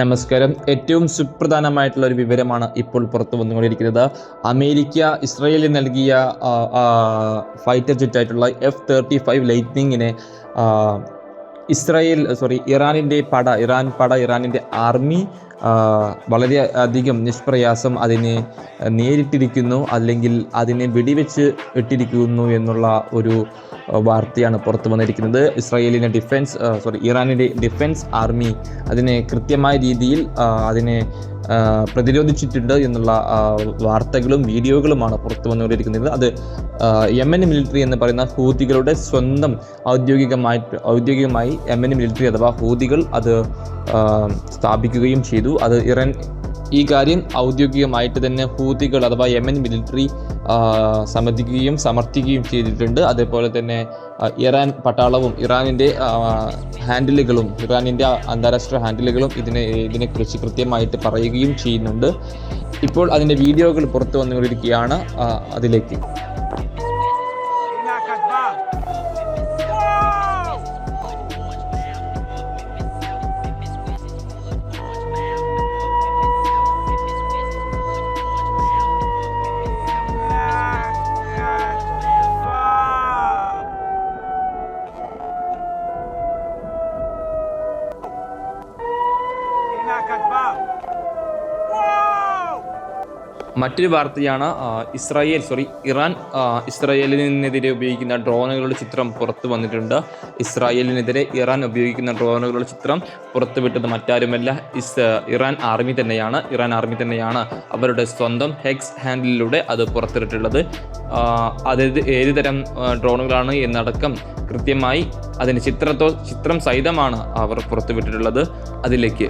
നമസ്കാരം. ഏറ്റവും സുപ്രധാനമായിട്ടുള്ള ഒരു വിവരമാണ് ഇപ്പോൾ പുറത്തു വന്നുകൊണ്ടിരിക്കുന്നത്. അമേരിക്ക ഇസ്രയേലിന് നൽകിയ ഫൈറ്റർ ജെറ്റായിട്ടുള്ള എഫ് തേർട്ടി ഫൈവ് ലൈറ്റ്നിങ്ങിനെ ഇസ്രയേൽ സോറി ഇറാനിന്റെ പട ഇറാൻ പട ഇറാനിന്റെ ആർമി വളരെ അധികം നിഷ്പ്രയാസം അതിനെ നേരിട്ടിരിക്കുന്നു അല്ലെങ്കിൽ അതിനെ വെടിവെച്ച് ഇട്ടിരിക്കുന്നു എന്നുള്ള ഒരു വാർത്തയാണ് പുറത്തു വന്നിരിക്കുന്നത്. ഇസ്രായേലിന്റെ ഡിഫൻസ് സോറി ഇറാനിന്റെ ഡിഫൻസ് ആർമി അതിനെ കൃത്യമായ രീതിയിൽ അതിനെ പ്രതിരോധിച്ചിട്ടുണ്ട് എന്നുള്ള വാർത്തകളും വീഡിയോകളുമാണ് പുറത്തു വന്നുകൊണ്ടിരിക്കുന്നത്. അത് യമൻ മിലിറ്ററി എന്ന് പറയുന്ന ഹൂതികളുടെ സ്വന്തം ഔദ്യോഗികമായിട്ട് ഔദ്യോഗികമായി യമൻ മിലിറ്ററി അഥവാ ഹൂതികൾ അത് സ്ഥാപിക്കുകയും ചെയ്തു. അത് ഇറാൻ ഈ കാര്യം ഔദ്യോഗികമായിട്ട് തന്നെ ഹൂതികൾ അഥവാ യമൻ മിലിറ്ററി സമ്മതിക്കുകയും സമർത്ഥിക്കുകയും ചെയ്തിട്ടുണ്ട്. അതേപോലെ തന്നെ ഇറാൻ പട്ടാളവും ഇറാനിന്റെ ഹാൻഡിലുകളും ഇറാനിന്റെ അന്താരാഷ്ട്ര ഹാൻഡിലുകളും ഇതിനെ ഇതിനെക്കുറിച്ച് കൃത്യമായിട്ട് പറയുകയും ചെയ്യുന്നുണ്ട്. ഇപ്പോൾ അതിന്റെ വീഡിയോകൾ പുറത്തു വന്നുകൊണ്ടിരിക്കുകയാണ് അതിലേക്ക്. മറ്റൊരു വാർത്തയാണ് ഇസ്രായേൽ സോറി ഇറാൻ ഇസ്രായേലിനെതിരെ ഉപയോഗിക്കുന്ന ഡ്രോണുകളുടെ ചിത്രം പുറത്തു വന്നിട്ടുണ്ട്. ഇസ്രായേലിനെതിരെ ഇറാൻ ഉപയോഗിക്കുന്ന ഡ്രോണുകളുടെ ചിത്രം പുറത്തുവിട്ടത് മറ്റാരുമല്ല ഇസ് ഇറാൻ ആർമി തന്നെയാണ്. ഇറാൻ ആർമി തന്നെയാണ് അവരുടെ സ്വന്തം ഹെക്സ് ഹാൻഡിലൂടെ അത് പുറത്തിട്ടുള്ളത് അതായത് ഏത് തരം ഡ്രോണുകളാണ് എന്നടക്കം കൃത്യമായി അതിന് ചിത്രത്തോ ചിത്രം സഹിതമാണ് അവർ പുറത്തുവിട്ടിട്ടുള്ളത് അതിലേക്ക്